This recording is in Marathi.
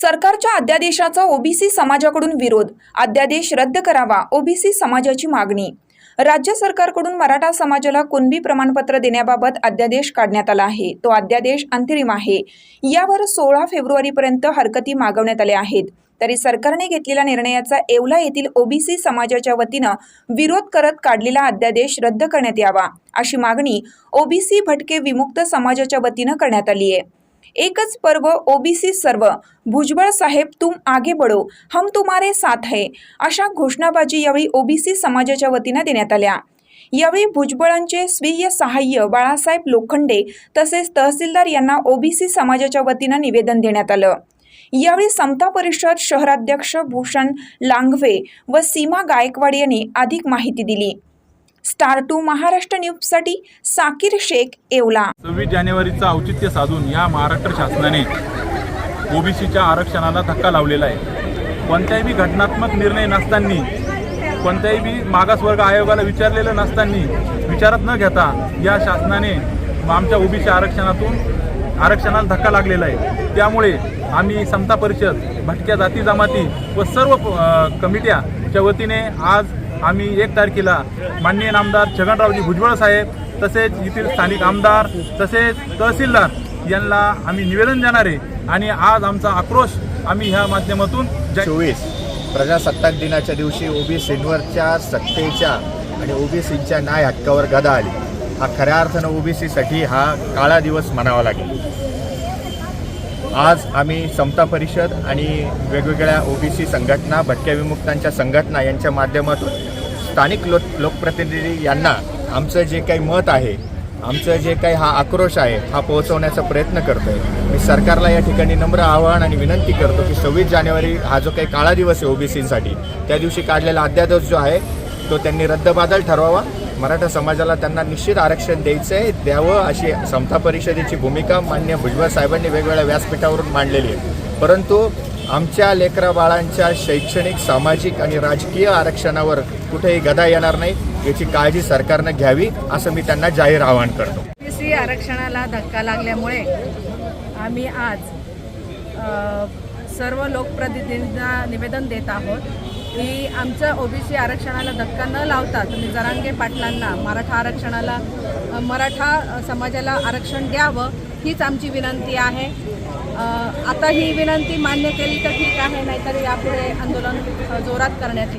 सरकारच्या अध्यादेशाचा ओबीसी समाजाकडून विरोध. अध्यादेश रद्द करावा ओबीसी समाजाची मागणी. राज्य सरकारकडून मराठा समाजाला कुणबी प्रमाणपत्र देण्याबाबत अध्यादेश काढण्यात आला आहे. तो अध्यादेश अंतरिम आहे. यावर सोळा फेब्रुवारीपर्यंत हरकती मागवण्यात आल्या आहेत. तरी सरकारने घेतलेल्या निर्णयाचा येवला येथील ओबीसी समाजाच्या वतीनं विरोध करत काढलेला अध्यादेश रद्द करण्यात यावा अशी मागणी ओबीसी भटके विमुक्त समाजाच्या वतीनं करण्यात आली आहे. एकच पर्व ओबीसी सर्व. भुजबळ साहेब तुम आगे बढो. हम तुम्हारे साथ है. अशा घोषणाबाजी यावेळी ओबीसी समाजाच्या वतीनं देण्यात आल्या. यावेळी भुजबळांचे स्वीय सहाय्य बाळासाहेब लोखंडे तसेच तहसीलदार यांना ओबीसी समाजाच्या वतीनं निवेदन देण्यात आलं. यावेळी समता परिषद शहराध्यक्ष भूषण लांघवे व सीमा गायकवाड यांनी अधिक माहिती दिली. स्टार टू महाराष्ट्र न्यूजसाठी साकीर शेख येवला. सव्वीस जानेवारीचं औचित्य साधून या महाराष्ट्र शासनाने ओबीसीच्या आरक्षणाला धक्का लावलेला आहे. कोणत्याही बी घटनात्मक निर्णय नसताना कोणत्याही बी मागासवर्ग आयोगाला विचारलेलं नसताना विचारात न घेता या शासनाने आमच्या ओबीसी आरक्षणातून आरक्षणाला धक्का लागलेला आहे. त्यामुळे आम्ही समता परिषद भटक्या जाती जमाती व सर्व कमिट्या कमिट्याच्या वतीने आज आम्ही एक तारखेला माननीय आमदार छगनरावजी भुजबळ साहेब तसेच येथील स्थानिक आमदार तसेच तहसीलदार यांना आम्ही निवेदन देणार आहे. आणि आज आमचा आक्रोश आम्ही ह्या माध्यमातून चोवीस प्रजासत्ताक दिनाच्या दिवशी ओबीसींवरच्या सत्तेच्या आणि ओबीसींच्या न्याय हक्कावर गदा आली. हा खऱ्या अर्थानं ओबीसीसाठी हा काळा दिवस म्हणावा लागेल. आज आम्ही समता परिषद आणि वेगवेगळ्या ओबीसी संघटना भटक्या विमुक्तांच्या संघटना यांच्या माध्यमातून स्थानिक लोक लोकप्रतिनिधी यांना आमचं जे काही मत आहे आमचं जे काही हा आक्रोश आहे हा पोहोचवण्याचा प्रयत्न करतो आहे मी सरकारला या ठिकाणी नम्र आवाहन आणि विनंती करतो की सव्वीस जानेवारी हा जो काही काळा दिवस आहे ओबीसीसाठी त्या दिवशी काढलेला अध्यादेश जो आहे तो त्यांनी रद्दबादल ठरवावा. मराठा समाजाला त्यांना निश्चित आरक्षण द्यायचं आहे द्यावं अशी समता परिषदेची भूमिका मान्य भुजबळ साहेबांनी वेगवेगळ्या व्यासपीठावरून मांडलेली आहे. परंतु आमच्या लेकरा बाळांच्या शैक्षणिक सामाजिक आणि राजकीय आरक्षणावर कुठेही गदा येणार नाही याची काळजी सरकारनं घ्यावी असं मी त्यांना जाहीर आवाहन करतो. ओबीसी आरक्षणाला धक्का लागल्यामुळे आम्ही आज सर्व लोकप्रतिनिधींना निवेदन देत आहोत. की आमचं ओबीसी आरक्षणाला धक्का न लावता तुम्ही जरांगे पाटलांना मराठा आरक्षणाला मराठा समाजाला आरक्षण द्यावं हीच आमची विनंती आहे. आता ही विनंती मान्य केली तर ठीक आहे नाहीतर यापुढे आंदोलन जोरात करण्यात येईल.